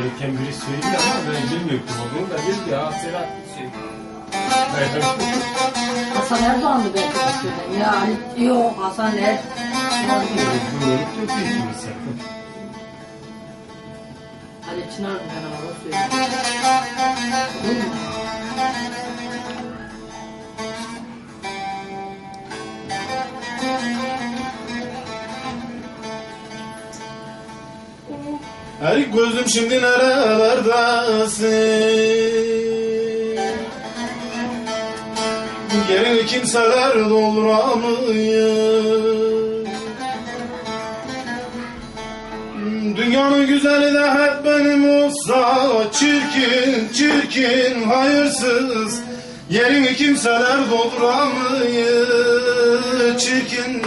gereken biri söylüyor ama ben bilmiyorum olduğunu da bil ya Selahattin söylüyor. Hasan Erdoğan'dı belki de söyledim. Ya Ali yok Hasan Er. Bunu unutuyor ki kimse. Ali Çınar'dı ben ama o söyledi. Değil mi? Her gözüm şimdi nerelerdesin? Yerini kimseler dolduramıyor Dünyanın güzeli de hep benim olsa Çirkin, çirkin, hayırsız. Yerini kimseler dolduramıyor Çirkin,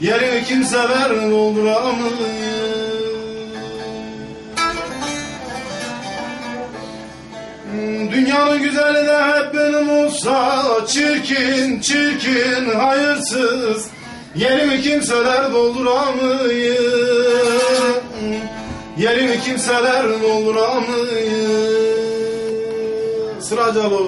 yerini kimseler dolduramıyor Dünyanın güzeli de hep benim olsa Çirkin, çirkin, hayırsız. Yerimi kimseler dolduramıyor Yerimi kimseler dolduramıyor Sıracalı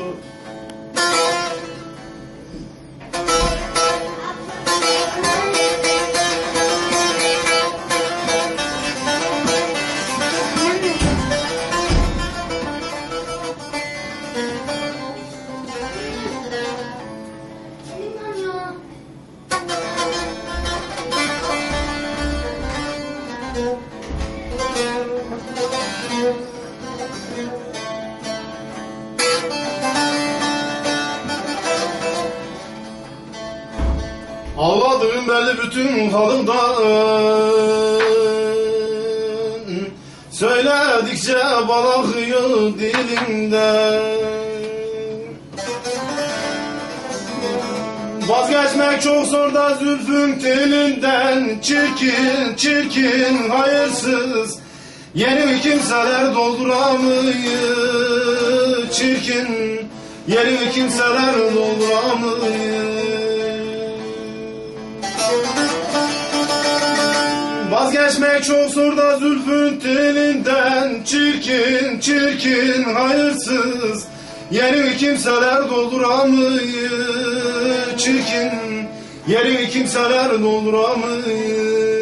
Ağladığım belli bütün halımdan Söyledikçe bal akıyor dilimden. Vazgeçmek çok zor da zülfün telinden Çirkin, çirkin, hayırsız. Yerimi kimseler dolduramıyor. Çirkin, yerimi kimseler dolduramıyor Vazgeçmek çok zor da zülfün telinden. Çirkin, çirkin, hayırsız. Yerimi kimseler dolduramıyor Çirkin, yerimi kimseler dolduramıyor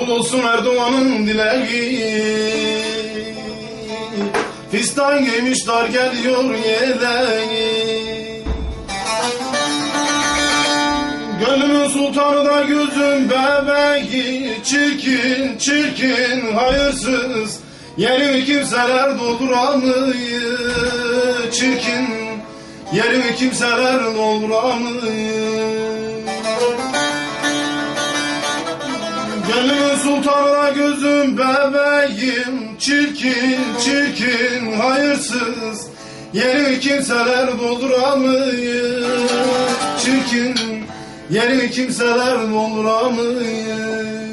Kabul olsun Erdoğan'ın dileği. Fistan giymiş dar geliyor yeleği. Gönlümün sultanı da gözüm bebeği. Çirkin çirkin hayırsız Yerimi kimseler dolduramıyor. Çirkin yerimi kimseler dolduramıyor Gönlümün sultanına gözüm bebeğim. Çirkin çirkin hayırsız. Yerimi kimseler dolduramıyor Çirkin yerimi kimseler dolduramıyor